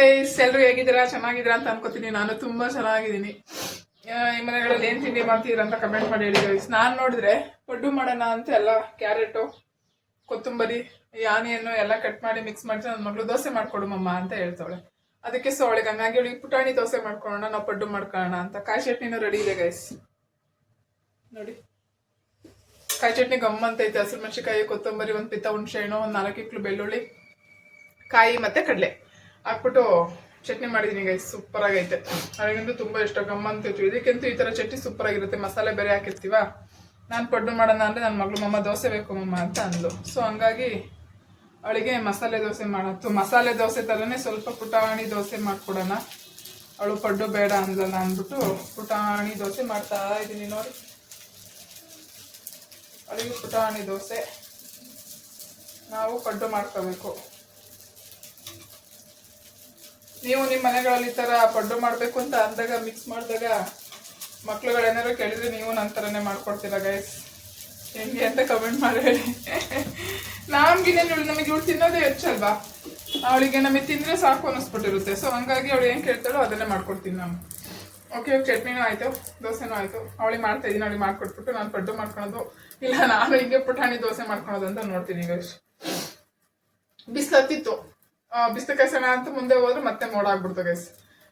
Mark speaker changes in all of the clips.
Speaker 1: Guys ಎಲ್ಲರೂ ಹೇಗಿದ್ದೀರಾ? ಚೆನ್ನಾಗಿದ್ದೀರಾ ಅಂತ ಅನ್ಕೋತೀನಿ. ನಾನು ತುಂಬಾ ಚೆನ್ನಾಗಿದ್ದೀನಿ. ಈ ಮನೆಗಳಲ್ಲಿ ಏನ್ ತಿಂಡಿ ಮಾಡ್ತೀರಾ ಅಂತ ಕಮೆಂಟ್ ಮಾಡಿ ಹೇಳಿ ಗೈಸ್ ನಾನು ನೋಡಿದ್ರೆ ಪಡ್ಡು ಮಾಡೋಣ ಅಂತ ಎಲ್ಲ ಕ್ಯಾರೆಟು, ಕೊತ್ತಂಬರಿ, ಈ ಆನಿಯನ್ನು ಎಲ್ಲ ಕಟ್ ಮಾಡಿ ಮಿಕ್ಸ್ ಮಾಡಿ ನನ್ನ ಮಗಳು ದೋಸೆ ಮಾಡ್ಕೊಡು ಮಮ್ಮ ಅಂತ ಹೇಳ್ತಾಳೆ. ಅದಕ್ಕೆ ಸೊ ಅವಳಿಗೆ ಹಂಗಾಗಿ ಅವಳಿಗೆ ಪುಟಾಣಿ ದೋಸೆ ಮಾಡ್ಕೊಳ್ಳೋಣ ನಾವು ಪಡ್ಡು ಮಾಡ್ಕೊಳ್ಳೋಣ ಅಂತ. ಕಾಯಿ ಚಟ್ನಿನೂ ರೆಡಿ ಇದೆ ಗೈಸ್ ನೋಡಿ. ಕಾಯಿ ಚಟ್ನಿ ಗಮ್ ಅಂತ ಐತೆ ಹಸಿರು ಮೆಣಸಿಕಾಯಿ ಕೊತ್ತಂಬರಿ, ಒಂದು ಪಿತ್ತ ಹುಣಸೆ ಹಣ್ಣು ಒಂದು ನಾಲ್ಕು ಇಕ್ಳು ಬೆಳ್ಳುಳ್ಳಿ, ಕಾಯಿ ಮತ್ತೆ ಕಡಲೆ. ಹಾಕ್ಬಿಟ್ಟು ಚಟ್ನಿ ಮಾಡಿದೀನಿ ಗೈಸ್ ಸೂಪರ್ ಆಗೈತೆ. ನನಗಂತೂ ತುಂಬಾ ಇಷ್ಟ ಗಮ್ಮಂತಿತ್ತು ಇದಕ್ಕಂತೂ ಈ ತರ ಚಟ್ನಿ ಸೂಪರ್ ಆಗಿರುತ್ತೆ. ಮಸಾಲೆ ಬೇರೆ ಹಾಕಿರ್ತೀವ? ನಾನು ಪಡ್ಡು ಮಾಡೋಣ ಅಂದ್ರೆ ನನ್ನ ಮಗಳು, ಮಮ್ಮ, ದೋಸೆ ಬೇಕು ಮಮ್ಮ ಅಂತ ಅಂದ್ಲು. ಸೊ ಹಂಗಾಗಿ ಅವಳಿಗೆ ಮಸಾಲೆ ದೋಸೆ ಮಾಡತ್ತು ಮಸಾಲೆ ದೋಸೆ ಥರನೇ ಸ್ವಲ್ಪ ಪುಟಾಣಿ ದೋಸೆ ಮಾಡ್ಕೊಡೋಣ. ಅವಳು ಪಡ್ಡು ಬೇಡ ಅಂದ್ಲಲ್ಲ ಅಂದ್ಬಿಟ್ಟು ಪುಟಾಣಿ ದೋಸೆ ಮಾಡ್ತಾ ಇದ್ದೀನಿ ನೋಡಿ. ಅವಳಿಗೆ ಪುಟಾಣಿ ದೋಸೆ. ನಾವು ಪಡ್ಡು ಮಾಡ್ಕೋಬೇಕು. ನೀವು ನಿಮ್ಮ ಮನೆಗಳಲ್ಲಿ ಈ ಪಡ್ಡು ಮಾಡಬೇಕು ಅಂತ ಅಂದಾಗ ಮಿಕ್ಸ್ ಮಾಡಿದಾಗ ಮಕ್ಳುಗಳು ಏನಾದ್ರು ಕೇಳಿದ್ರೆ ನೀವು ನನ್ನ ಥರನೇ ಮಾಡ್ಕೊಡ್ತೀರಾ ಗೈಸ್ ಹೆಂಗೆ ಅಂತ ಕಮೆಂಟ್ ಮಾಡಿ. ಹೇಳಿ ನಮ್ಗಿನೇ ನಮಗೆ ಇವಳು ತಿನ್ನೋದೇ ಹೆಚ್ಚಲ್ವಾ ಅವಳಿಗೆ ನಮಗೆ ತಿಂದ್ರೆ ಸಾಕು ಅನ್ನಿಸ್ಬಿಟ್ಟಿರುತ್ತೆ. ಸೊ ಹಂಗಾಗಿ ಅವಳು ಏನು ಕೇಳ್ತಾಳೋ ಅದನ್ನೇ ಮಾಡ್ಕೊಡ್ತೀನಿ ನಾನು. ಓಕೆ ಚಟ್ನಿನೂ ಆಯಿತು, ದೋಸೆನೂ ಆಯಿತು. ಅವಳಿಗೆ ಮಾಡ್ತಾ ಇದ್ದೀನಿ, ಅವಳಿಗೆ ಮಾಡ್ಕೊಟ್ಬಿಟ್ಟು ನಾನು ಪಡ್ಡು ಮಾಡ್ಕೊಳೋದು. ಇಲ್ಲ, ನಾನು ಹಿಂಗೆ ಪುಟಾಣಿ ದೋಸೆ ಮಾಡ್ಕೊಳೋದು ಅಂತ ನೋಡ್ತೀನಿ ಗೈಸ್ ಬಿಸಿಲು ಹತ್ತಿತ್ತು ಬಿಸಿಲು ಕಸನ ಅಂತ ಮುಂದೆ ಹೋದ್ರೆ ಮತ್ತೆ ಮೋಡ ಆಗ್ಬಿಡ್ತು ಗೈಸ್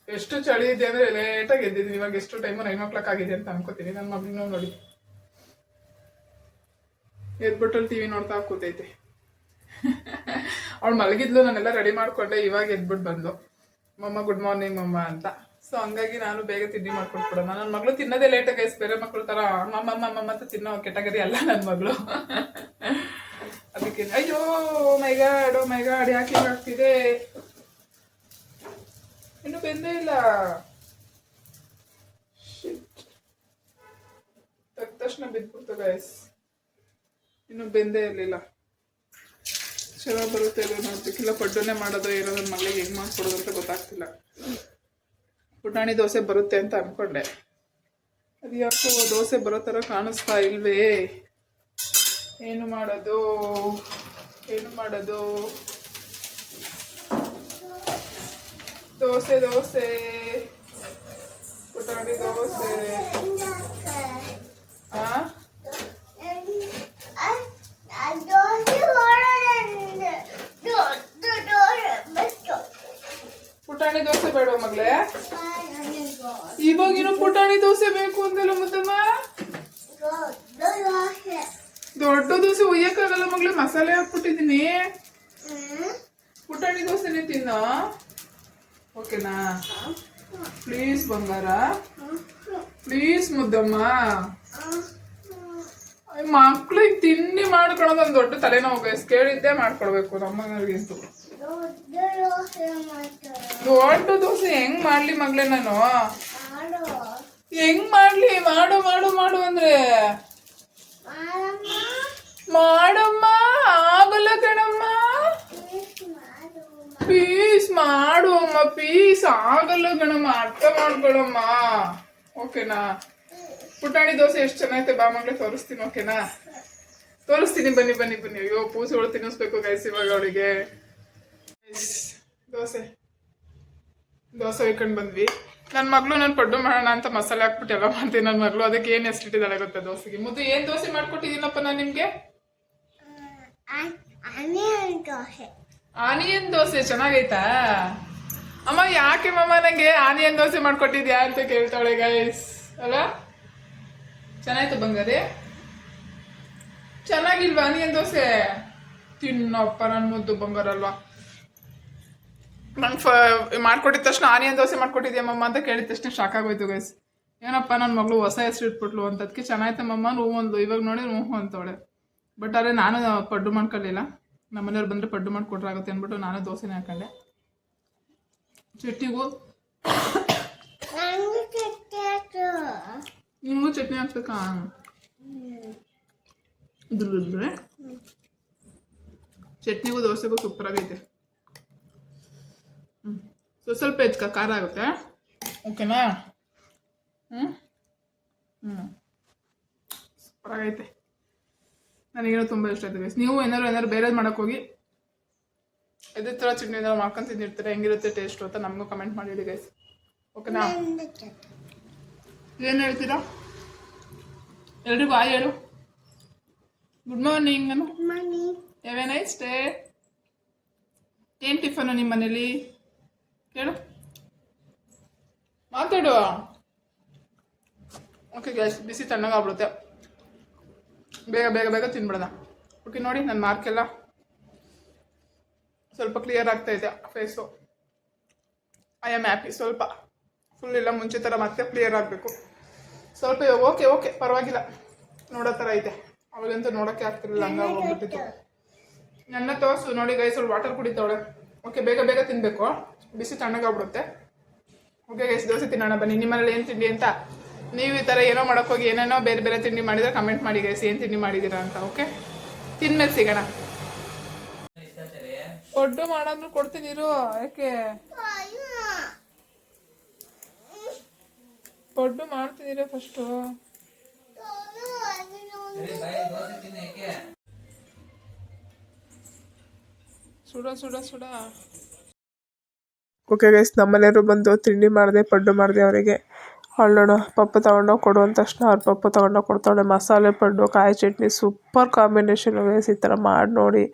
Speaker 1: ಎಷ್ಟು ಚಳಿ ಇದೆ ಅಂದ್ರೆ ಲೇಟಾಗಿ ಎದ್ದಿದ್ದೀನಿ. ಇವಾಗ ಎಷ್ಟು ಟೈಮು ನೈನ್ ಓ ಕ್ಲಾಕ್ ಆಗಿದೆ ಅಂತ ಅನ್ಕೋತೀನಿ. ನನ್ನ ಮಗ್ನೂ ನೋಡಿ. ಎದ್ಬಿಟ್ಟು ಟಿವಿ ನೋಡ್ತಾ ಕೂತೈತೆ. ಅವಳು ಮಲಗಿದ್ಲು, ನಾನೆಲ್ಲ ರೆಡಿ ಮಾಡ್ಕೊಂಡೆ. ಇವಾಗ ಎದ್ಬಿಟ್ಟು ಬಂದು ಮಮ್ಮ ಗುಡ್ ಮಾರ್ನಿಂಗ್ ಮಮ್ಮ ಅಂತ. ಸೊ ಹಂಗಾಗಿ ನಾನು ಬೇಗ ತಿಂಡಿ ಮಾಡ್ಕೊಟ್ಬಿಡೋಣ. ನನ್ನ ಮಗಳು ತಿನ್ನೋದೇ ಲೇಟಾಗಿ ಬೇರೆ ಮಕ್ಕಳು ತರ, ಮಮ್ಮ ಮಮ್ಮ ಅಂತ ತಿನ್ನೋ ಕೆಟಗರಿ ಅಲ್ಲ ನನ್ನ ಮಗಳು. ಅದಕ್ಕೆ, ಅಯ್ಯೋ ಮೈ ಗಾಡ್ ಯಾಕೆ ಆಗ್ತಿದೆ? ಇನ್ನು ಬೆಂದೇ ಇಲ್ಲ. ತಕ್ಷಣ ಬಿದ್ಬಿಡ್ತು ಗಾಯಸ್ ಇನ್ನು ಬೆಂದೇ ಇರಲಿಲ್ಲ. ಚೆನ್ನಾಗಿ ಬರುತ್ತೆ ಇಲ್ಲ ನೋಡ್ಬೇಕಿಲ್ಲ ಪಡ್ಡೋನೆ ಮಾಡೋದು ಏನೋ ನನ್ನ ಮಗಳಿಗೆ ಹೆಂಗೆ ಅಂತ ಗೊತ್ತಾಗ್ತಿಲ್ಲ. ಪುಟಾಣಿ ದೋಸೆ ಬರುತ್ತೆ ಅಂತ ಅನ್ಕೊಂಡೆ. ಅದು ಯಾಕೋ ದೋಸೆ ಬರೋ ಥರ ಕಾಣಿಸ್ತಾ ಇಲ್ವೇ? ಏನು ಮಾಡೋದು? ಏನು ಮಾಡೋದು? ದೋಸೆ ದೋಸೆ. ಪುಟಾಣಿ ದೋಸೆ. ಪುಟಾಣಿ ದೋಸೆ ಬೇಡ ಮಗಳೇ? ಇವಾಗಿನ ಪುಟಾಣಿ ದೋಸೆ ಬೇಕು ಅಂತಲ್ಲ ಮುದ್ದಮ್ಮ ದೊಡ್ಡ ದೋಸೆ ಒಯ್ಯಕ್ಕಾಗಲ್ಲ ಮಗಳೇ ಮಸಾಲೆ ಹಾಕ್ಬಿಟ್ಟಿದ್ದೀನಿ. ಪುಟಾಣಿ ದೋಸೆನೇ ತಿನ್ನೋ? ಓಕೆನಾ? ಪ್ಲೀಸ್ ಬಂಗಾರ. ಪ್ಲೀಸ್ ಮುದ್ದಮ್ಮ. ಮಕ್ಳಿಗೆ ತಿಂಡಿ ಮಾಡ್ಕೊಳೋದು ಒಂದು ದೊಡ್ಡ ತಲೆನೋವು ಗೈಸ್ ಕೇಳಿದ್ದೆ ಮಾಡ್ಕೊಳ್ಬೇಕು ನಮ್ಮಗಳಿಗಂತೂ ದೊಡ್ಡ ದೋಸೆ ಹೆಂಗ್ ಮಾಡ್ಲಿ ಮಗ್ಳೆ ನಾನು? ಹೆಂಗ್ ಮಾಡ್ಲಿ? ಮಾಡು ಮಾಡು ಮಾಡು ಅಂದ್ರೆ. ಮಾಡಮ್ಮ, ಆಗಲ್ಲ ಕಣಮ್ಮ. ಪೀಸ್ ಮಾಡು ಅಮ್ಮ, ಪೀಸ್ ಆಗಲ್ಲ ಕಣಮ್ಮ, ಅರ್ಥ ಮಾಡ್ಕೊಳಮ್ಮ. ಓಕೆನಾ? ಪುಟಾಣಿ ದೋಸೆ ಎಷ್ಟು ಚೆನ್ನಾಗೈತೆ, ಬಾ ತೋರಿಸ್ತೀನಿ, ಓಕೆನಾ? ತೋರಿಸ್ತೀನಿ, ಬನ್ನಿ ಬನ್ನಿ ಬನ್ನಿ. ಅಯ್ಯೋ ಪೂಸೆಗಳು ತಿನ್ನಿಸ್ಬೇಕು ಗೈಸ್ ಇವಾಗ ಅವಳಿಗೆ. ದೋಸೆ. ದೋಸೆ ಹೊಯ್ಕೊಂಡು ಬಂದ್ವಿ. ನನ್ನ ಮಗಳು ನಾನು ಪಡ್ಡು ಮಾಡೋಣ ಅಂತ ಮಸಾಲೆ ಹಾಕ್ಬಿಟ್ಟು ಎಲ್ಲ ಮಾಡ್ತೀನಿ. ನನ್ನ ಮಗಳು ಅದಕ್ಕೆ ಏನು ಹೆಸರಿಟ್ಟಿದ್ದಾಳೆ ಗೊತ್ತಾ ದೋಸೆಗೆ? ಮುದ್ದು ಏನು ದೋಸೆ ಮಾಡ್ಕೊಟ್ಟಿದ್ದೀನಪ್ಪ ನಾನು ನಿಮಗೆ? ಆನಿಯನ್ ದೋಸೆ. ಚೆನ್ನಾಗೈತಾ? ಅಮ್ಮ, ಯಾಕೆ ಮಮ್ಮ ನಂಗೆ ಆನಿಯನ್ ದೋಸೆ ಮಾಡ್ಕೊಟ್ಟಿದ್ಯಾ ಅಂತ ಕೇಳ್ತಾಳೆ ಗೈಸ್ ಅಲ್ಲ ಚೆನ್ನಾಯ್ತು ಬಂಗಾರಿ. ಚೆನ್ನಾಗಿಲ್ವಾ ಆನಿಯನ್ ದೋಸೆ? ತಿನ್ನಪ್ಪ ನನ್ನ ಮುದ್ದು ಬಂಗಾರ ಅಲ್ವಾ. ಫ, ಮಾಡ್ಕೊಟ್ಟಿದ ತಕ್ಷಣ ಆನಿಯನ್ ದೋಸೆ ಮಾಡ್ಕೊಟ್ಟಿದ್ಯಾ ಮಮ್ಮ ಅಂತ ಕೇಳಿದ ತಕ್ಷಣ ಶಾಕ್ ಆಗೋಯ್ತು ಗೈಸ್ ಏನಪ್ಪ ನನ್ನ ಮಗಳು ಹೊಸ ಹೆಸರು ಇಟ್ಬಿಟ್ಲು ಅಂತ ಅದಕ್ಕೆ ಚೆನ್ನಾಯ್ತು ಮಮ್ಮ ಹೂ ಒಂದು ಇವಾಗ ನೋಡಿ ನೋವು ಅಂತವಳೆ ಬಟ್ ಆದರೆ ನಾನು ಪಡ್ಡು ಮಾಡ್ಕೊಳ್ಳಿಲ್ಲ ನಮ್ಮ ಮನೆಯವ್ರು ಬಂದರೆ ಪಡ್ಡು ಮಾಡಿಕೊಟ್ರಾಗುತ್ತೆ ಅಂದ್ಬಿಟ್ಟು ನಾನು ದೋಸೆನೇ ಹಾಕೊಂಡೆ. ಚಟ್ನಿಗೂ ನಿಮಗೂ ಚಟ್ನಿ ಹಾಕ್ಬೇಕಾ? ಚಟ್ನಿಗೂ ದೋಸೆಗೂ ಸೂಪರ್ ಆಗೈತೆ. ಹ್ಞೂ ಸೊ ಸ್ವಲ್ಪ ಹೆಚ್ಚು ಖಾರ ಆಗುತ್ತೆ. ಓಕೆನಾ ಹ್ಞೂ ಹ್ಞೂ ಸೂಪರ್ ಆಗೈತೆ. ನನಗೇನೋ ತುಂಬ ಇಷ್ಟ ಆಯ್ತು ಗೈಸ್ ನೀವು ಏನಾದ್ರು ಏನಾದ್ರು ಬೇರೆದು ಮಾಡೋಕ್ಕೋಗಿ ಇದೇ ಥರ ಏನಾದ್ರು ಮಾಡ್ಕೊಂಡು ತಿಂದಿರ್ತಾರೆ ಹೆಂಗಿರುತ್ತೆ ಟೇಸ್ಟು ಅಂತ ನಮಗೂ ಕಮೆಂಟ್ ಮಾಡಿ ಹೇಳಿ ಗೈಸ್ ಓಕೆನಾ ಏನು ಹೇಳ್ತೀರಾ? ಎಲ್ರಿಗೂ ಆಯ್ ಹೇಳು. ಗುಡ್ ಮಾರ್ನಿಂಗ್ ಅನ್ನು ಹ್ಯಾವ್ ಎ ನೈಸ್ ಡೇ ಏನು ಟಿಫನು ನಿಮ್ಮ ಮನೇಲಿ? ಕೇಳು. ಮಾತಾಡುವ. ಓಕೆ ಗ್ಯಾಸ್ ಬಿಸಿ ತಣ್ಣಗಾಗ್ಬಿಡುತ್ತೆ. ಬೇಗ ಬೇಗ ಬೇಗ ತಿನ್ಬಿಡೋಣ. ಓಕೆ ನೋಡಿ ನನ್ನ ಮಾರ್ಕೆಲ್ಲ ಸ್ವಲ್ಪ ಕ್ಲಿಯರ್ ಆಗ್ತಾ ಇದೆ ಫೇಸು ಐ ಆಮ್ ಹ್ಯಾಪಿ ಸ್ವಲ್ಪ ಫುಲ್ ಇಲ್ಲ ಮುಂಚೆ ಥರ ಮತ್ತೆ ಕ್ಲಿಯರ್ ಆಗಬೇಕು. ಸ್ವಲ್ಪ ಓಕೆ ಓಕೆ ಪರವಾಗಿಲ್ಲ. ನೋಡೋ ಥರ ಐತೆ ಅವಾಗಂತೂ ನೋಡೋಕ್ಕೆ ಆಗ್ತಿರಲಿಲ್ಲ ಹಂಗಾಗಿ ಹೋಗ್ಬಿಟ್ಟಿತ್ತು. ನನ್ನ ತೋರಿಸು. ನೋಡಿ ಗೈ ಸ್ವಲ್ಪ ವಾಟರ್ ಕುಡಿತಾವಳೆ. ಓಕೆ ಬೇಗ ಬೇಗ ತಿನ್ನಬೇಕು ಬಿಸಿ ತಣ್ಣಗಾಗ್ಬಿಡುತ್ತೆ. ಓಕೆ ಗೈಸ್ ದೋಸೆ ತಿನ್ನೋಣ ಬನ್ನಿ. ನಿಮ್ಮಲ್ಲಿ ಏನು ತಿಂಡಿ ಅಂತ? ನೀವು ಈ ಥರ ಏನೋ ಮಾಡೋಕ್ಕೋಗಿ ಏನೇನೋ ಬೇರೆ ಬೇರೆ ತಿಂಡಿ ಮಾಡಿದ್ರೆ ಕಮೆಂಟ್ ಮಾಡಿ ಗೈಸ್ ಏನು ತಿಂಡಿ ಮಾಡಿದ್ದೀರಾ ಅಂತ ಓಕೆ ತಿನ್ಮೇಲೆ ಸಿಗೋಣ. ಕೊಡ್ಡು ಮಾಡಂದ್ರು ಕೊಡ್ತೀನಿ ಇರು, ಯಾಕೆ? ಕೊಡ್ಡು ಮಾಡ್ತಿದ್ದೀರ ಫಸ್ಟು ಸುಡ ಸುಡ ಸುಡ. ಓಕೆ ಗೈಸ್ ನಮ್ಮನೆಯವರು ಬಂದು ತಿಂಡಿ ಮಾಡಿದೆ, ಪಡ್ಡು ಮಾಡಿದೆ ಅವರಿಗೆ. ನೋಡು ಪಪ್ಪು ತಗೊಂಡೋಗಿ ಕೊಡು ಅಂದ ತಕ್ಷಣ ಅವ್ರ ಪಪ್ಪು ತಗೊಂಡೋಗಿ ಕೊಡ್ತಾಳೆ ಮಸಾಲೆ ಪಡ್ಡು ಕಾಯಿ ಚಟ್ನಿ, ಸೂಪರ್ ಕಾಂಬಿನೇಷನ್ ಗೈಸ್ ಈ ಥರ ಮಾಡಿ ನೋಡಿ.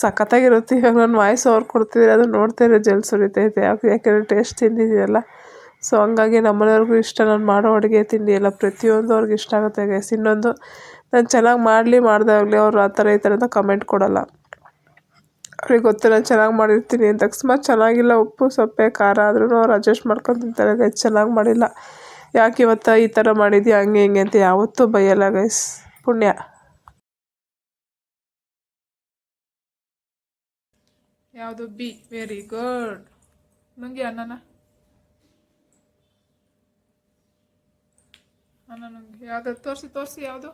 Speaker 1: ಸಖತ್ತಾಗಿರುತ್ತೆ. ಇವಾಗ ನಾನು ವಾಯ್ಸ್ ಅವ್ರು ಕೊಡ್ತಿದ್ರೆ ಅದು ನೋಡ್ತಿದ್ರೆ ಜಲ್ ಸುರಿತೈತೆ ಯಾಕೆ ಯಾಕೆಂದರೆ ಟೇಸ್ಟ್ ತಿಂದಿದ್ದೀರಲ್ಲ ಸೊ ಹಂಗಾಗಿ ನಮ್ಮನೆಯವ್ರಿಗೂ ಇಷ್ಟ ನಾನು ಮಾಡೋ ಅಡುಗೆ ತಿಂಡಿ ಎಲ್ಲ. ಪ್ರತಿಯೊಂದು ಅವ್ರಿಗೆ ಇಷ್ಟ ಆಗುತ್ತೆ ಗೈಸ್ ಇನ್ನೊಂದು, ನಾನು ಚೆನ್ನಾಗಿ ಮಾಡಲಿ ಮಾಡ್ದಾಗಲಿ ಅವರು ಆ ಥರ ಈ ಥರ ಅಂತ ಕಮೆಂಟ್ ಕೊಡಲ್ಲ. ಅವ್ರಿಗೆ ಗೊತ್ತು ನಾನು ಚೆನ್ನಾಗಿ ಮಾಡಿರ್ತೀನಿ ಅಂತ ಅಕಸ್ಮಾತ್ ಚೆನ್ನಾಗಿಲ್ಲ ಉಪ್ಪು, ಸೊಪ್ಪೆ, ಖಾರ ಆದ್ರೂ ಅವ್ರು ಅಡ್ಜಸ್ಟ್ ಮಾಡ್ಕೊಂಡು ತಿಂತಾರೆ ಗೈಸ್ ಚೆನ್ನಾಗಿ ಮಾಡಿಲ್ಲ. ಯಾಕೆ ಇವತ್ತು ಈ ಥರ ಮಾಡಿದ್ಯಾ? ಹಂಗೆ ಹಿಂಗೆ ಅಂತ ಯಾವತ್ತೂ ಬೈಯಲ್ಲ ಗೈಸ್ ಪುಣ್ಯ. ಯಾವುದು? ಬಿ. ವೆರಿ ಗುಡ್ ನುಂಗಿ ಅನ್ನನ ಅನ್ನ ನುಂಗಿ. ಯಾವ್ದು? ತೋರಿಸಿ ತೋರಿಸಿ ಯಾವುದು?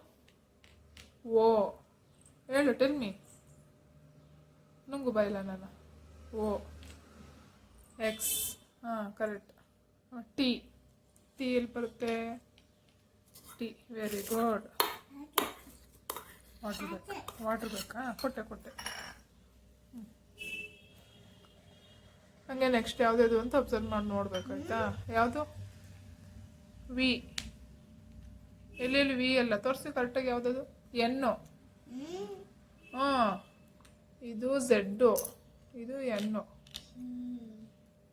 Speaker 1: ಓ. ಹೇಳು ಟೆಲ್ ಮೀ ನುಂಗು ಬಾಯಿಲ್ಲ ನನ್ನ ಓ. ಎಕ್ಸ್ ಹಾಂ ಕರೆಕ್ಟ್ ಟಿ. ಟಿ ಎಲ್ಲಿ ಬರುತ್ತೆ. ಟಿ ವೆರಿ ಗುಡ್ ವಾಟರ್ ಬೇಕಾ? ವಾಟರ್ ಬೇಕಾ? ಕೊಟ್ಟೆ ಕೊಟ್ಟೆ. ಹಂಗೆ ನೆಕ್ಸ್ಟ್ ಯಾವುದ್ಯಾವುದು ಅಂತ ಅಬ್ಸರ್ವ್ ಮಾಡಿ ನೋಡ್ಬೇಕು, ಆಯ್ತಾ? ಯಾವುದು? ವಿ ಎಲ್ಲೆಲ್ಲಿ ವಿ ಎಲ್ಲ ತೋರಿಸಿ ಕರೆಕ್ಟಾಗಿ ಯಾವುದದು? ಎನ್ನು ಹಾಂ. ಇದು ಝೆಡ್ಡು ಇದು ಎನ್ನು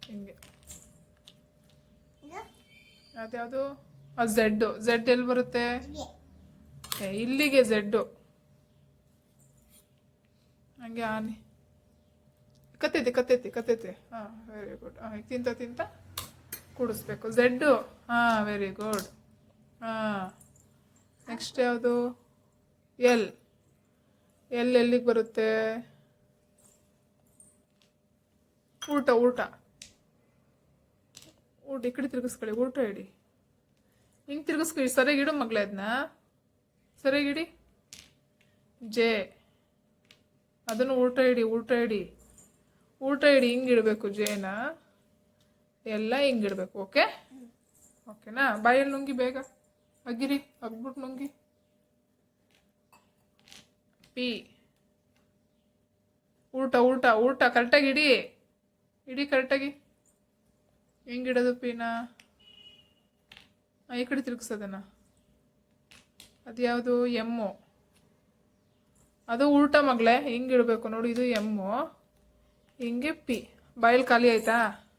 Speaker 1: ಹಿಂಗೆ. ಅದ್ಯಾವುದು? ಅದು ಝೆಡ್ಡು. ಝೆಡ್ ಎಲ್ಲಿ ಬರುತ್ತೆ? ಇಲ್ಲಿಗೆ ಝೆಡ್ಡು. ಹಂಗೆ ಆನೆ. ಕತ್ತೈತಿ ಕತ್ತೈತಿ ಕತ್ತೈತಿ. ಹಾಂ ವೆರಿ ಗುಡ್ ಹಾಂ ತಿಂತ ತಿಂತ ಕೂಡಿಸ್ಬೇಕು. ಝೆಡ್ಡು. ಹಾಂ ವೆರಿ ಗುಡ್ ಹಾಂ. ನೆಕ್ಸ್ಟ್ ಯಾವುದು? ಎಲ್. ಎಲ್ ಎಲ್ಲಿಗೆ ಬರುತ್ತೆ? ಊಟ ಊಟ. ಊಟ, ಈ ಕಡೆ ತಿರ್ಗಿಸ್ಕೊಳ್ಳಿ, ಊಟ ಇಡಿ. ಹಿಂಗೆ ತಿರ್ಗಿಸ್ಕೊಳ್ಳಿ ಸರಿಯಾಗಿ ಇಡು ಮಗಳೇ ಅದನ್ನ ಸರಿಯಾಗಿ ಇಡಿ. ಜೆ. ಅದನ್ನು ಊಟ ಇಡಿ ಊಟ ಇಡಿ. ಊಟ ಇಡಿ, ಹಿಂಗೆ ಇಡಬೇಕು ಜೇನ. ಎಲ್ಲ ಹಿಂಗೆ ಇಡಬೇಕು, ಓಕೆ? ಓಕೆನಾ? ಬಾಯಲ್ಲಿ ನುಂಗಿ ಬೇಗ. ಅಗ್ಗಿರಿ ಅಗ್ಬಿಟ್ಟು ನುಂಗಿ. ಪಿ. ಊಟ ಊಟ ಊಟ. ಕರೆಕ್ಟಾಗಿ ಇಡಿ. ಇಡಿ ಕರೆಕ್ಟಾಗಿ. ಹೆಂಗಿಡೋದು ಪೀನ? ಈ ಕಡೆ ತಿರುಗಿಸೋದನ್ನ? ಅದು ಯಾವುದು ಎಮ್ಮು. ಅದು ಉಲ್ಟ ಮಗಳೇ ಹಿಂಗೆ ಇಡಬೇಕು ನೋಡಿ ಇದು ಎಮ್ಮು. ಹಿಂಗೆ ಪಿ. ಬಾಯಲ್ಲಿ ಖಾಲಿ ಆಯಿತಾ?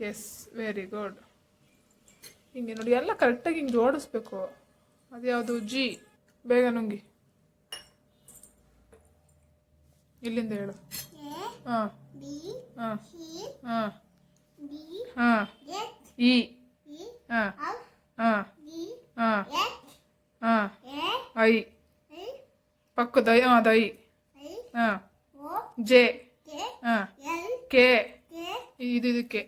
Speaker 1: Yes very good. ಹಿಂಗೆ ನೋಡಿ ಎಲ್ಲ ಕರೆಕ್ಟಾಗಿ ಹಿಂಗೆ ಜೋಡಿಸ್ಬೇಕು. ಅದು ಯಾವುದು ಜಿ. ಬೇಗ ನುಂಗಿ. ಇಲ್ಲಿಂದ ಹೇಳು. ಹಾಂ. ಹಾಂ. ಹಾಂ. ಹಾಂ. ಇ ಹಾಂ ಹಾಂ ಹಾಂ ಹಾಂ ಐ ಪಕ್ಕದ ಹಾಂ ಐ ಹಾಂ ಜೆ ಹಾಂ ಕೆ ಇದು ಇದಕ್ಕೆ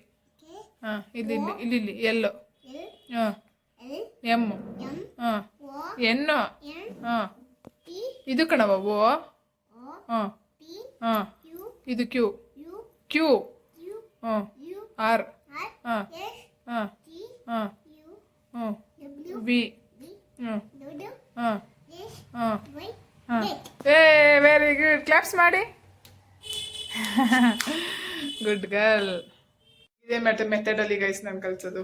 Speaker 1: ಹಾಂ ಇಲ್ಲಿ ಇಲ್ಲಿ ಇಲ್ಲಿ ಇಲ್ಲಿ ಎಲ್ಲು ಹಾಂ ಎಂ ಹಾಂ ಎನ್ನು ಹಾಂ ಇದು ಕಣವ ಓ ಹಾಂ ಹಾಂ ಇದು ಕ್ಯೂ ಕ್ಯೂ ಹಾಂ ಆರ್. ಹಾಂ ಹಾಂ ಹಾಂ ಹ್ಞೂ. ವಿ. ಹ್ಞೂ. ಹಾಂ ಹಾಂ ಹಾಂ ಏ ವೆರಿ ಗುಡ್ ಕ್ಲಾಪ್ಸ್ ಮಾಡಿ. ಗುಡ್ ಗರ್ಲ್ ಇದೇ ಮೆಥಡ್ ಮೆಥಡಲ್ಲಿ ಗೈಸ್ ನಾನು ಕಲ್ಸೋದು.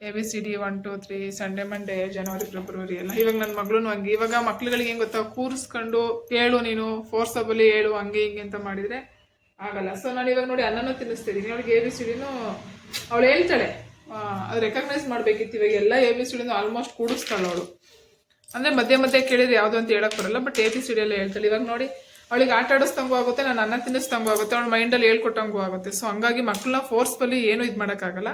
Speaker 1: A B C D one two three Sunday Monday January February ಎಲ್ಲ. ಇವಾಗ ನನ್ನ ಮಗಳೂ ಹಂಗೆ. ಇವಾಗ ಮಕ್ಳುಗಳಿಗೆ ಹೆಂಗೆ ಗೊತ್ತಾ? ಕೂರಿಸ್ಕೊಂಡು ಹೇಳು ನೀನು. ಫೋರ್ಸಬಲಿ ಹೇಳು ಹಂಗೆ ಹಿಂಗೆ ಅಂತ ಮಾಡಿದರೆ ಆಗಲ್ಲ. ಸೊ ನಾನು ಇವಾಗ ನೋಡಿ ಅನ್ನನೂ ತಿನ್ನಿಸ್ತಿದ್ದೀನಿ ಅವಳಿಗೆ ಎ ಬಿ ಸಿ ಡಿನೂ ಅವಳು ಹೇಳ್ತಾಳೆ. ಅದು ರೆಕಗ್ನೈಸ್ ಮಾಡಬೇಕಿತ್ತು. ಇವಾಗ ಎಲ್ಲ ಎ ಬಿ ಸಿ ಆಲ್ಮೋಸ್ಟ್ ಕೂಡಿಸ್ತಾಳೆ ಅವಳು. ಅಂದರೆ ಮಧ್ಯೆ ಮಧ್ಯೆ ಕೇಳಿದ್ರೆ ಯಾವುದು ಅಂತ ಹೇಳಕ್ಕೆ ಬರಲ್ಲ ಬಟ್ ಎ ಬಿ ಸಿ ಹೇಳ್ತಾಳೆ. ಇವಾಗ ನೋಡಿ, ಅವಳಿಗೆ ಆಟ ಆಡಿಸ್ದಂಗೂ ಆಗುತ್ತೆ, ನಾನು ಅನ್ನ ತಿನ್ನಿಸ್ದಂಗೂ ಆಗುತ್ತೆ, ಅವಳ ಮೈಂಡಲ್ಲಿ ಹೇಳ್ಕೊಟ್ಟಂಗೂ ಆಗುತ್ತೆ. ಸೊ ಹಂಗಾಗಿ ಮಕ್ಕಳನ್ನ ಫೋರ್ಸ್ಫುಲಿ ಏನು ಇದು ಮಾಡೋಕ್ಕಾಗಲ್ಲ.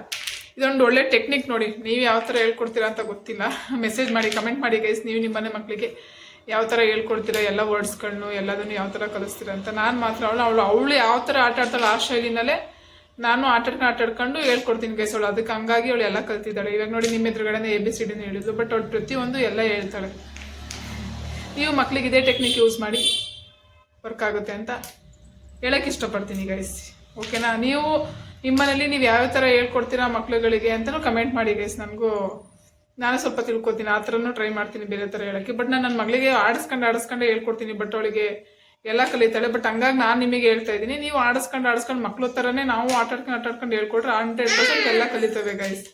Speaker 1: ಇದೊಂದು ಒಳ್ಳೆ ಟೆಕ್ನಿಕ್ ನೋಡಿ. ನೀವು ಯಾವ ಥರ ಹೇಳ್ಕೊಡ್ತೀರಾ ಅಂತ ಗೊತ್ತಿಲ್ಲ. ಮೆಸೇಜ್ ಮಾಡಿ ಕಮೆಂಟ್ ಮಾಡಿ ಗೈಸ್ ನೀವು ನಿಮ್ಮ ಮನೆ ಮಕ್ಕಳಿಗೆ ಯಾವ ಥರ ಹೇಳ್ಕೊಡ್ತೀರಾ ಎಲ್ಲ ವರ್ಡ್ಸ್ಗಳನ್ನು ಎಲ್ಲದನ್ನು ಯಾವ ಥರ ಕಲಿಸ್ತೀರಾ ಅಂತ ನಾನು ಮಾತ್ರ ಅವಳು ಅವಳು ಅವಳು ಯಾವ ಥರ ಆಟ ಆಡ್ತಾಳೆ ಆ ಶೈಲಿನಲ್ಲೇ ನಾನು ಆಟಾಡ್ಕೊಂಡು ಆಟಾಡ್ಕೊಂಡು ಹೇಳ್ಕೊಡ್ತೀನಿ ಗೈಸ್ ಅವಳು ಅದಕ್ಕೆ ಹಂಗಾಗಿ ಅವಳು ಎಲ್ಲ ಕಲ್ತಿದ್ದಾಳೆ. ಇವಾಗ ನೋಡಿ ನಿಮ್ಮ ಎದುರುಗಡೆ ಎ ಬಿ ಸಿ ಡಿನ ಹೇಳಿದ್ಲು ಬಟ್ ಅವಳು ಪ್ರತಿಯೊಂದು ಎಲ್ಲ ಹೇಳ್ತಾಳೆ. ನೀವು ಮಕ್ಕಳಿಗೆ ಇದೇ ಟೆಕ್ನಿಕ್ ಯೂಸ್ ಮಾಡಿ ವರ್ಕ್ ಆಗುತ್ತೆ ಅಂತ ಹೇಳಕ್ಕೆ ಇಷ್ಟಪಡ್ತೀನಿ ಗೈಸ್ ಓಕೆನಾ ನೀವು ನಿಮ್ಮನೇಲಿ ನೀವು ಯಾವ ಥರ ಹೇಳ್ಕೊಡ್ತೀರಾ ಮಕ್ಳುಗಳಿಗೆ ಅಂತಲೂ ಕಮೆಂಟ್ ಮಾಡಿ ಗೈಸ್ ನನಗೂ ನಾನು ಸ್ವಲ್ಪ ತಿಳ್ಕೊತೀನಿ ಆ ಥರನೂ ಟ್ರೈ ಮಾಡ್ತೀನಿ ಬೇರೆ ಥರ ಹೇಳೋಕ್ಕೆ. ಬಟ್ ನಾನು ನನ್ನ ಮಗಳಿಗೆ ಆಡಿಸ್ಕೊಂಡು ಆಡಿಸ್ಕೊಂಡು ಹೇಳ್ಕೊಡ್ತೀನಿ ಬಟ್ ಅವಳಿಗೆ ಎಲ್ಲ ಕಲಿತಾಳೆ. ಬಟ್ ಹಂಗಾಗಿ ನಾನು ನಿಮಗೆ ಹೇಳ್ತಾ ಇದ್ದೀನಿ, ನೀವು ಆಡಿಸ್ಕೊಂಡು ಆಡಿಸ್ಕೊಂಡು ಮಕ್ಳ ಥರನೇ ನಾವು ಆಟಾಡ್ಕೊಂಡು ಆಟಾಡ್ಕೊಂಡು ಹೇಳ್ಕೊಟ್ರೆ ಹಂಡ್ರೆಡ್ ಪರ್ಸೆಂಟ್ ಎಲ್ಲ ಕಲಿತವೆ ಗೈಸ್